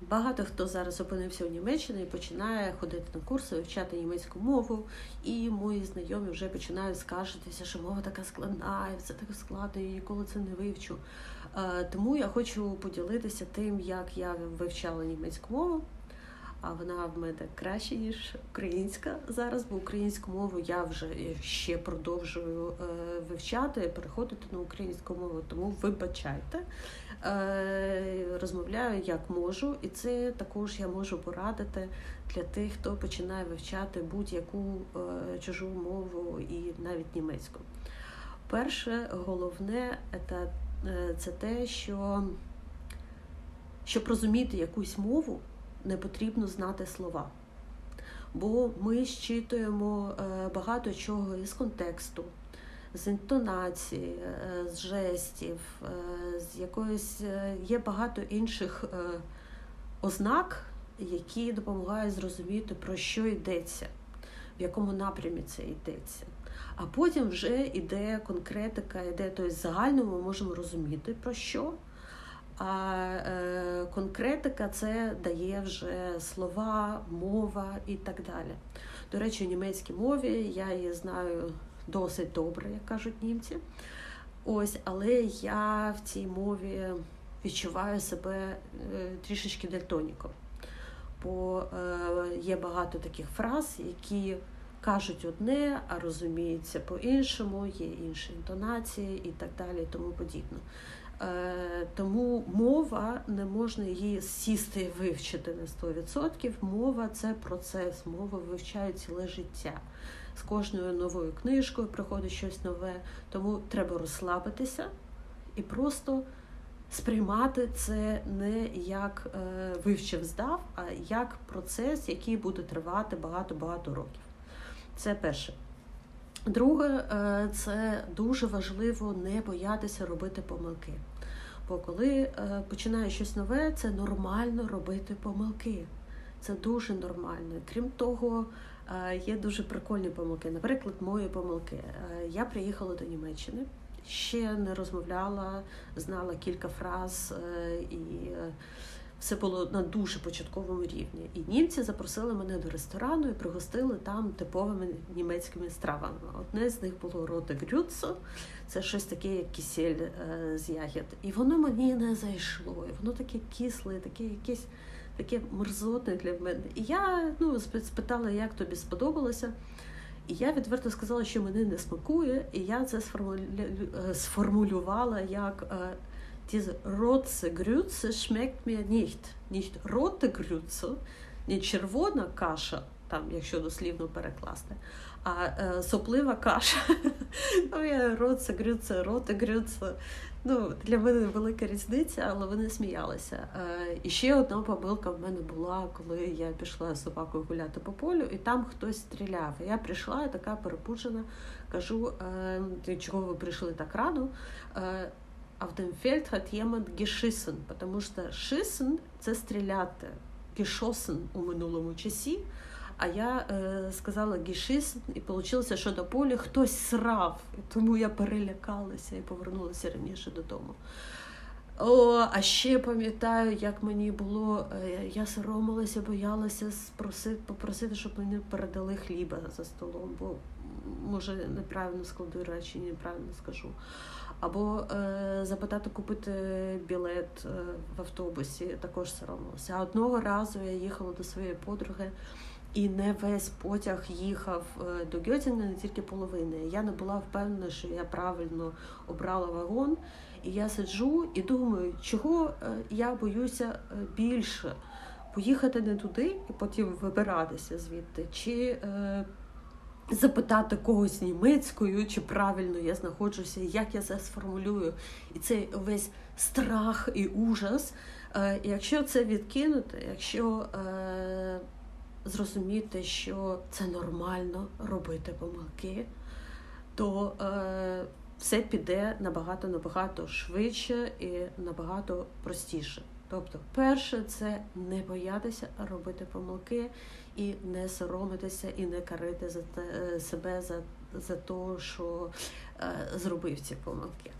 Багато хто зараз опинився у Німеччині і починає ходити на курси, вивчати німецьку мову, і мої знайомі вже починають скаржитися, що мова така складна, і все таке складно, і ніколи це не вивчу. Е, Тому я хочу поділитися тим, як я вивчала німецьку мову. А вона в мене краще, ніж українська зараз, бо українську мову я вже ще продовжую е, вивчати, переходити на українську мову, тому вибачайте. Е, розмовляю як можу, і це також я можу порадити для тих, хто починає вивчати будь-яку е, чужу мову і навіть німецьку. Перше, головне, це, це те, що щоб розуміти якусь мову, не потрібно знати слова. Бо ми щитуємо е, багато чого із контексту, з інтонації, е, з жестів, е, з якоїсь є багато інших ознак, які допомагають зрозуміти, про що йдеться, в якому напрямі це йдеться. А потім вже йде конкретика, йде тобто загально ми можемо розуміти про що. А е, конкретика це дає вже слова, мова і так далі. До речі, у німецькій мові я її знаю досить добре, як кажуть німці. Ось, але я в цій мові відчуваю себе е, трішечки дельтоніком. Бо е, є багато таких фраз, які кажуть одне, а розуміються по-іншому, є інші інтонації і так далі, і тому подібне. Е, тому мова не можна її сісти і вивчити на 100%. Мова це процес, мова вивчає ціле життя. З кожною новою книжкою приходить щось нове, тому треба розслабитися і просто сприймати це не як е, вивчив, здав, а як процес, який буде тривати багато-багато років. Це перше. Друге, е, це дуже важливо не боятися робити помилки. Бо коли е, починає щось нове, це нормально робити помилки. Це дуже нормально. Крім того, е, є дуже прикольні помилки. Наприклад, мої помилки. Я приїхала до Німеччини, ще не розмовляла, знала кілька фраз і все було на дуже початковому рівні. І німці запросили мене до ресторану і пригостили там типовими німецькими стравами. Одне з них було роте грюцо, це щось таке, як кисель е, з ягід. І воно мені не зайшло. І воно таке кисле, таке якесь таке мерзотне для мене. І я ну, спитала, як тобі сподобалося. І я відверто сказала, що мене не смакує, і я це е, сформулювала як. Diese rote Grütze schmeckt mir nicht. Nicht rote Grütze, не червона каша, там, якщо дослівно перекласти, а е, соплива каша. ну, я роце, грюце, роте, грюце. Ну, Для мене велика різниця, але вони сміялися. Е, і ще одна помилка в мене була, коли я пішла з собакою гуляти по полю, і там хтось стріляв. Я прийшла, і така перепуджена, кажу, е, чого ви прийшли так рано. Е, auf dem Feld hat jemand geschissen, тому що schiessen – це стріляти, geschossen у минулому часі. А я е, сказала geschissen, і вийшло, що на полі хтось срав. тому я перелякалася і повернулася раніше додому. О, А ще пам'ятаю, як мені було, е, я соромилася, боялася спросити, попросити, щоб мені передали хліба за столом, бо може неправильно складу речі, неправильно скажу або е, запитати купити білет е, в автобусі, також соромилася. Одного разу я їхала до своєї подруги. І не весь потяг їхав е, до Гьотінга, не тільки половини. Я не була впевнена, що я правильно обрала вагон. І я сиджу і думаю, чого е, я боюся більше поїхати не туди і потім вибиратися звідти, чи запитати когось німецькою, чи правильно я знаходжуся, як я це сформулюю. І цей весь страх і ужас. Е, якщо це відкинути, якщо е, зрозуміти, що це нормально робити помилки, то е, все піде набагато набагато швидше і набагато простіше. Тобто, перше, це не боятися робити помилки і не соромитися, і не карити за те, е, себе за за те, що е, зробив ці помилки.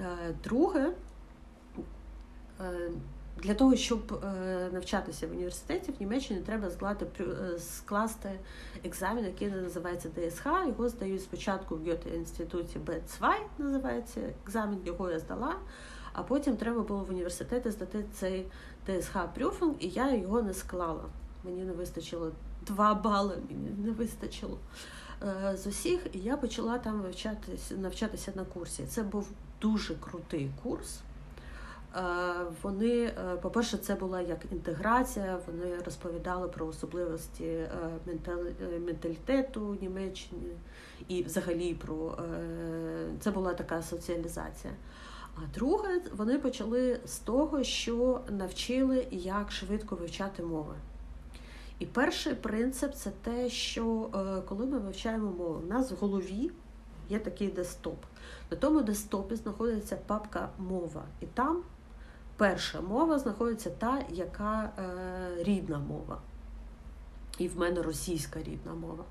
Е, друге, е, Для того, щоб е, навчатися в університеті в Німеччині, треба склати, е, скласти екзамен, який називається ДСХ. Його здають спочатку в Гьоте інституті Б2, називається екзамен, його я здала, а потім треба було в університеті здати цей ДСХ прюфунг, і я його не склала. Мені не вистачило два бали, мені не вистачило е, з усіх, і я почала там вивчатися, навчатися на курсі. Це був дуже крутий курс. Е, Вони, е, по-перше, це була як інтеграція. Вони розповідали про особливості менталітету Німеччини і взагалі про це була така соціалізація. А друге, вони почали з того, що навчили, як швидко вивчати мови. І перший принцип це те, що е, коли ми вивчаємо мову, у нас в голові є такий десктоп. На тому десктопі знаходиться папка мова, і там перша мова знаходиться та, яка е, рідна мова. І в мене російська рідна мова.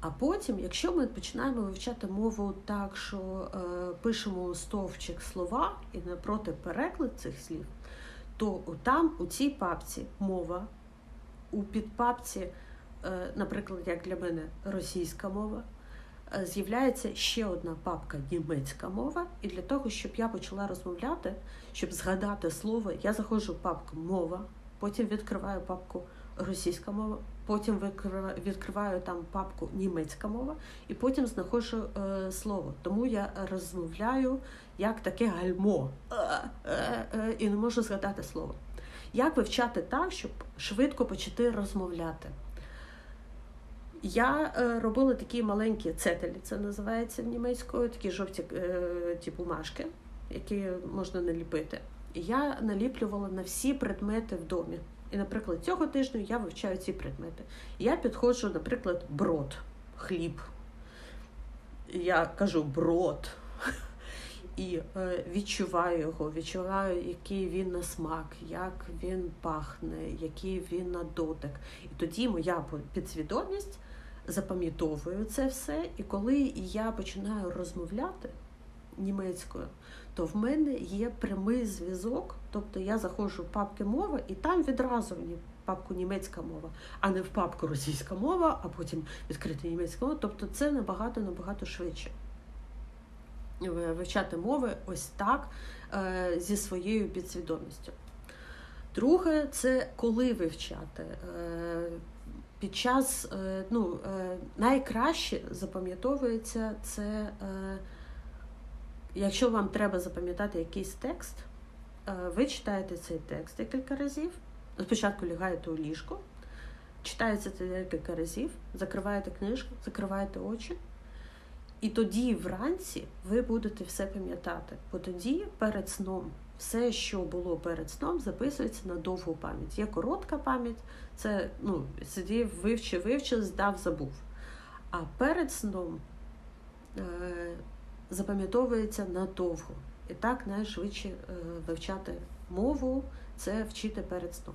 А потім, якщо ми починаємо вивчати мову так, що е, пишемо стовпчик слова і напроти переклад цих слів, то там у цій папці мова, у підпапці, е, наприклад, як для мене російська мова, е, з'являється ще одна папка німецька мова. І для того, щоб я почала розмовляти, щоб згадати слово, я заходжу в папку мова, потім відкриваю папку російська мова, потім відкриваю там папку німецька мова, і потім знаходжу е, слово. Тому я розмовляю як таке гальмо е, е, е, і не можу згадати слово. Як вивчати так, щоб швидко почати розмовляти? Я робила такі маленькі цетелі, це називається німецькою, такі жовті ті бумажки, які можна наліпити. І я наліплювала на всі предмети в домі. І, наприклад, цього тижня я вивчаю ці предмети. Я підходжу, наприклад, брод, хліб. Я кажу брод. І е, відчуваю його, відчуваю, який він на смак, як він пахне, який він на дотик. І тоді моя підсвідомість запам'ятовує це все. І коли я починаю розмовляти німецькою, то в мене є прямий зв'язок. Тобто я заходжу в папки мова, і там відразу мені папку німецька мова, а не в папку російська мова, а потім відкрита німецька мова. Тобто це набагато набагато швидше вивчати мови ось так е, зі своєю підсвідомістю. Друге, це коли вивчати. Е, Під час е, ну, найкраще запам'ятовується це, якщо вам треба запам'ятати якийсь текст, е, ви читаєте цей текст декілька разів. Спочатку лягаєте у ліжко, читаєте це декілька разів, закриваєте книжку, закриваєте очі. І тоді вранці ви будете все пам'ятати. Бо тоді перед сном все, що було перед сном, записується на довгу пам'ять. Є коротка пам'ять, це ну, сидів, вивчив, вивчив, здав, забув. А перед сном е, запам'ятовується надовго. І так найшвидше е, вивчати мову це вчити перед сном.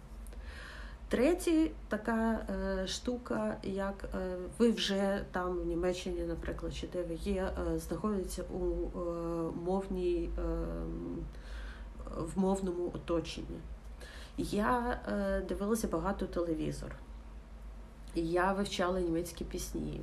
Третя така е, штука, як е, ви вже там в Німеччині, наприклад, чи де ви є, знаходиться у мовній, в мовному оточенні. Я дивилася багато телевізор. Я вивчала німецькі пісні,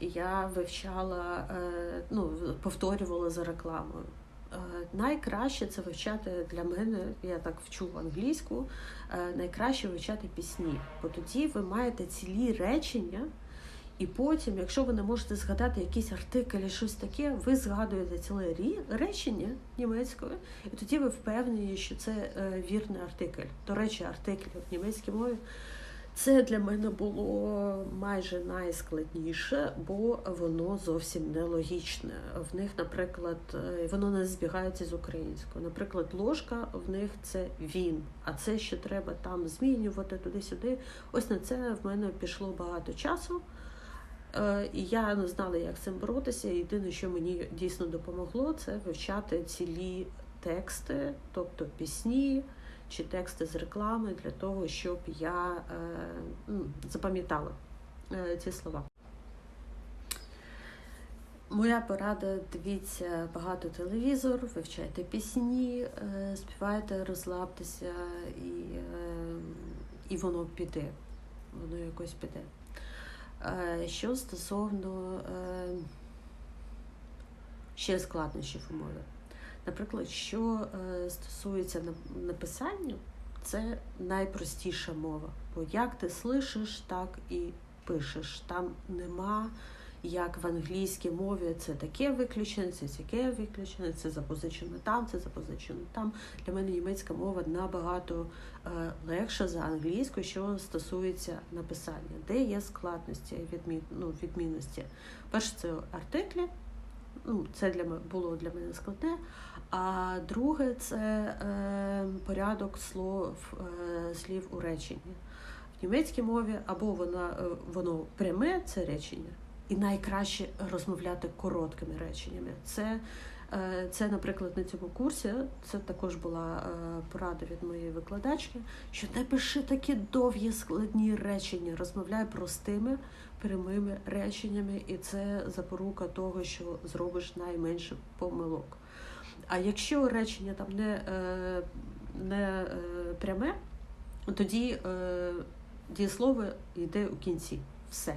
я вивчала, е, ну, повторювала за рекламою. Е, Найкраще це вивчати для мене, я так вчу англійську, е, найкраще вивчати пісні. Бо тоді ви маєте цілі речення, і потім, якщо ви не можете згадати якийсь артикль і щось таке, ви згадуєте ціле речення німецькою, і тоді ви впевнені, що це вірний артикль. До речі, артикль в німецькій мові. Це для мене було майже найскладніше, бо воно зовсім нелогічне. В них, наприклад, е, воно не збігається з українською. Наприклад, ложка в них це він, а це ще треба там змінювати туди-сюди. Ось на це в мене пішло багато часу. Е, І я не знала, як з цим боротися. Єдине, що мені дійсно допомогло, це вивчати цілі тексти, тобто пісні чи тексти з реклами для того, щоб я е, ну, запам'ятала е, ці слова. Моя порада: дивіться багато телевізор, вивчайте пісні, е, співайте, розслабтеся, і, і воно піде. Воно якось піде. Що стосовно ще складнощів у мові. Наприклад, що е, стосується на- написання, це найпростіша мова. Бо як ти слышиш, так і пишеш. Там нема, як в англійській мові, це таке виключене, це таке виключене, це запозичено там, це запозичено там. Для мене німецька мова набагато е, легша за англійську, що стосується написання, де є складності, відмін, ну, відмінності. Перше, це артиклі. Ну, це для мене було для мене складне. А друге це е, порядок слов, е, слів у реченні. В німецькій мові або вона, е, воно пряме це речення, і найкраще розмовляти короткими реченнями. Це, е, це, наприклад, на цьому курсі це також була е, порада від моєї викладачки, що не пиши такі довгі складні речення, розмовляй простими прямими реченнями, і це запорука того, що зробиш найменше помилок. А якщо речення там не, е, не е, пряме, тоді е, дієслово йде у кінці. Все.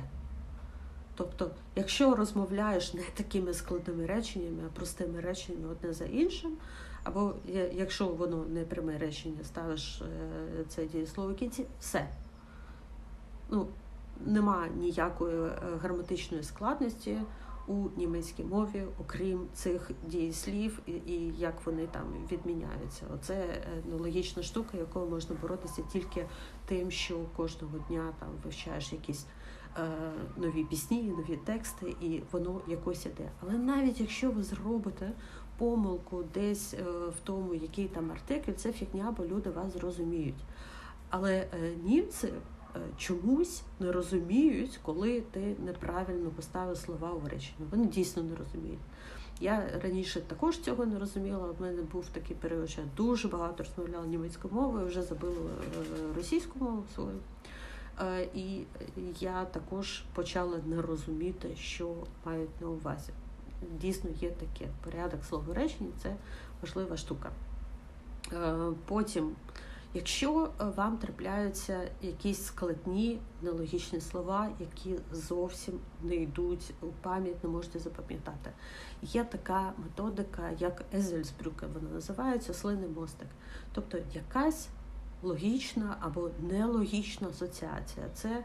Тобто, якщо розмовляєш не такими складними реченнями, а простими реченнями одне за іншим, або якщо воно не пряме речення, ставиш це дієслово в кінці, все. Ну, нема ніякої е, граматичної складності у німецькій мові, окрім цих дієслів і, як вони там відміняються. Оце е, ну, логічна штука, якою можна боротися тільки тим, що кожного дня там вивчаєш якісь е, нові пісні, нові тексти, і воно якось іде. Але навіть якщо ви зробите помилку десь в тому, який там артикль, це фігня, бо люди вас зрозуміють. Але німці чомусь не розуміють, коли ти неправильно поставив слова у речення. Вони дійсно не розуміють. Я раніше також цього не розуміла. У мене був такий період, що я дуже багато розмовляла німецькою мовою, вже забила е, російську мову свою. Е, І я також почала не розуміти, що мають на увазі. Дійсно є таке порядок слов у реченні, це важлива штука. Е, Потім, якщо е, вам трапляються якісь складні нелогічні слова, які зовсім не йдуть у пам'ять, не можете запам'ятати. Є така методика, як Езельсбрюке, вона називається слинний мостик. Тобто якась логічна або нелогічна асоціація. Це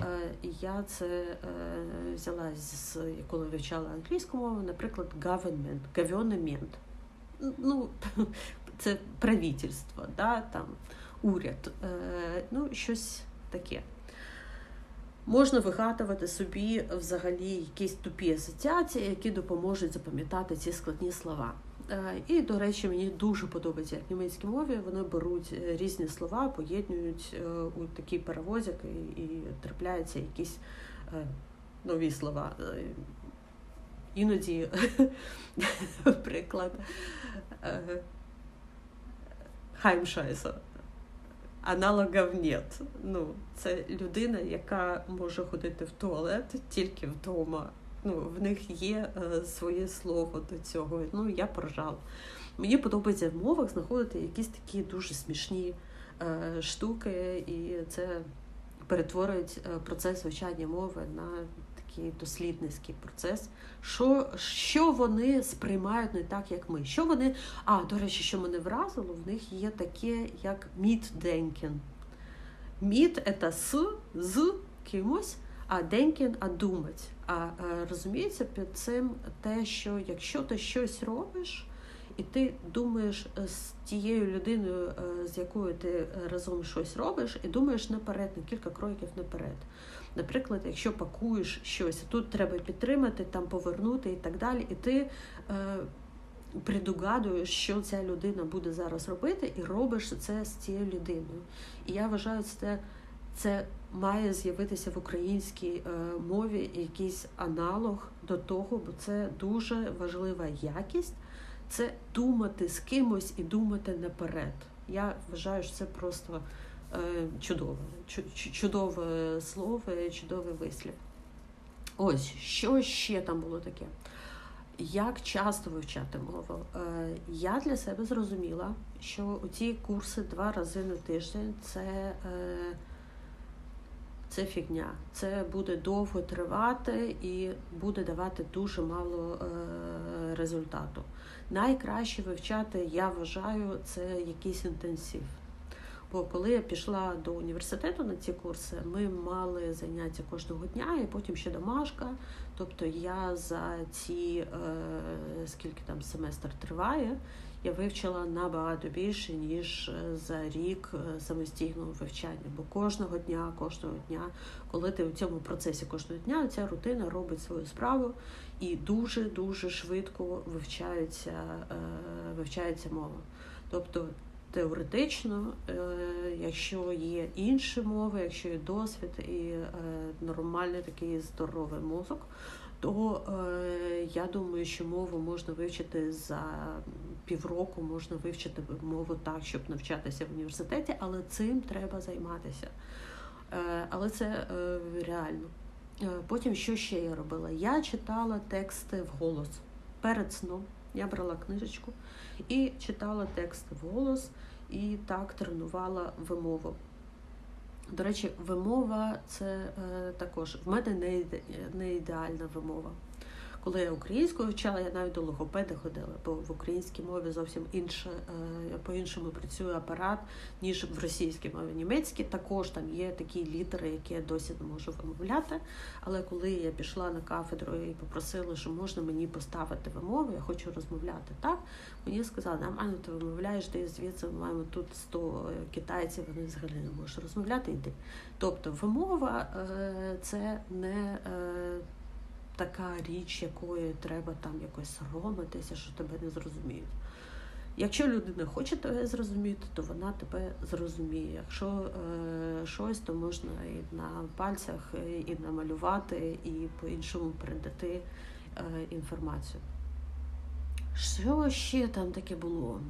е, я це е, взяла з коли вивчала англійську мову, наприклад, government, government. Ну, це правительство, да, там, уряд, е, ну, щось таке. Можна вигадувати собі взагалі якісь тупі асоціації, які допоможуть запам'ятати ці складні слова. Е, І, до речі, мені дуже подобається як в німецькій мові. Вони беруть е, різні слова, поєднують у такий паровозик і, і трапляються якісь нові слова. Іноді, приклад, е, Хаймшайса. Аналогів нет. Ну, це людина, яка може ходити в туалет тільки вдома. Ну, в них є е, своє слово до цього. Ну, я поржала. Мені подобається в мовах знаходити якісь такі дуже смішні е, штуки, і це перетворюють е, процес вивчання мови на такий дослідницький процес. Що, що вони сприймають не так, як ми? Що вони. А, до речі, що мене вразило, в них є таке, як мідденкен. Мід це с, з кимось, а денкен а думать. А е, розуміється під цим те, що якщо ти щось робиш, і ти думаєш е, з тією людиною, е, з якою ти е, разом щось робиш, і думаєш наперед, на кілька кроків наперед. Наприклад, якщо пакуєш щось, тут треба підтримати, там повернути і так далі, і ти предугадуєш, що ця людина буде зараз робити, і робиш це з цією людиною. І я вважаю, це, це має з'явитися в українській мові якийсь аналог до того, бо це дуже важлива якість. Це думати з кимось і думати наперед. Я вважаю, що це просто е, чудове, чу- чудове слово, чудовий вислів. Ось, що ще там було таке? Як часто вивчати мову? Е, Я для себе зрозуміла, що ці курси два рази на тиждень це, е, це фігня. Це буде довго тривати і буде давати дуже мало результату. Найкраще вивчати, я вважаю, це якийсь інтенсив. Бо коли я пішла до університету на ці курси, ми мали заняття кожного дня і потім ще домашка. Тобто я за ці е, скільки там семестр триває, я вивчила набагато більше, ніж е, за рік е, самостійного вивчання. Бо кожного дня, кожного дня, коли ти в цьому процесі кожного дня, ця рутина робить свою справу і дуже дуже швидко вивчається, е, вивчається мова. Тобто теоретично, е, якщо є інші мови, якщо є досвід і е, нормальний такий здоровий мозок, то я думаю, що мову можна вивчити за півроку, можна вивчити мову так, щоб навчатися в університеті, але цим треба займатися. Але це реально. Потім що ще я робила? Я читала тексти вголос перед сном. Я брала книжечку і читала текст вголос, і так тренувала вимову. До речі, вимова це е, також в мене не, не ідеальна вимова. Коли я українською вчала, я навіть до логопеда ходила, бо в українській мові зовсім інше е, по-іншому працює апарат, ніж в російській мові. Німецькій також там є такі літери, які я досі не можу вимовляти. Але коли я пішла на кафедру і попросила, що можна мені поставити вимову, я хочу розмовляти так. Мені сказали, нормально ти вимовляєш, де звідси маємо тут 100 китайців, вони взагалі не можуть розмовляти. Йди. Тобто вимова е, це не така річ, якою треба там якось соромитися, що тебе не зрозуміють. Якщо людина хоче тебе зрозуміти, то вона тебе зрозуміє. Якщо е, щось, то можна і на пальцях і намалювати, і по-іншому передати е, інформацію. Що ще там таке було?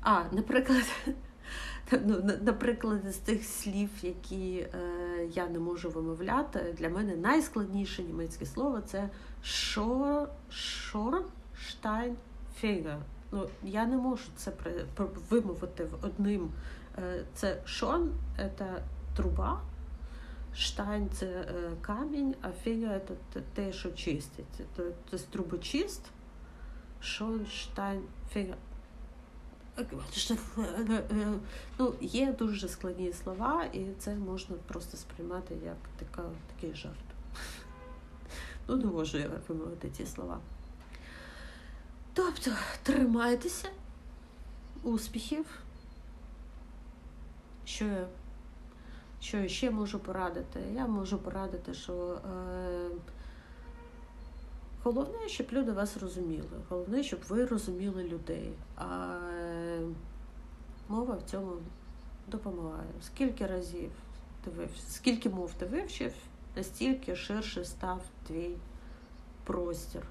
А, наприклад, наприклад, з тих слів, які е, я не можу вимовляти, для мене найскладніше німецьке слово це шор, шор, штайн, фігер. Ну, я не можу це вимовити одним. Е, це шон це труба, штайн це е, камінь, а фігер це те, що чистить. Це трубочист, шон, штайн, фігер. Ну, Є дуже складні слова, і це можна просто сприймати як така, такий жарт. Ну, не можу я вимовити ці слова. Тобто, тримайтеся, успіхів. Що я, що я ще можу порадити? Я можу порадити, що. Е, Головне, щоб люди вас розуміли. Головне, щоб ви розуміли людей. А мова в цьому допомагає. Скільки разів ти скільки мов ти вивчив, настільки ширше став твій простір.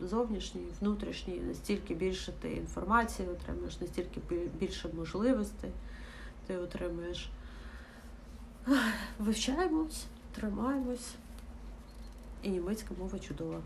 Зовнішній, внутрішній, настільки більше ти інформації отримаєш, настільки більше можливостей ти отримаєш. Вивчаємось, тримаємось. І німецька мова чудова.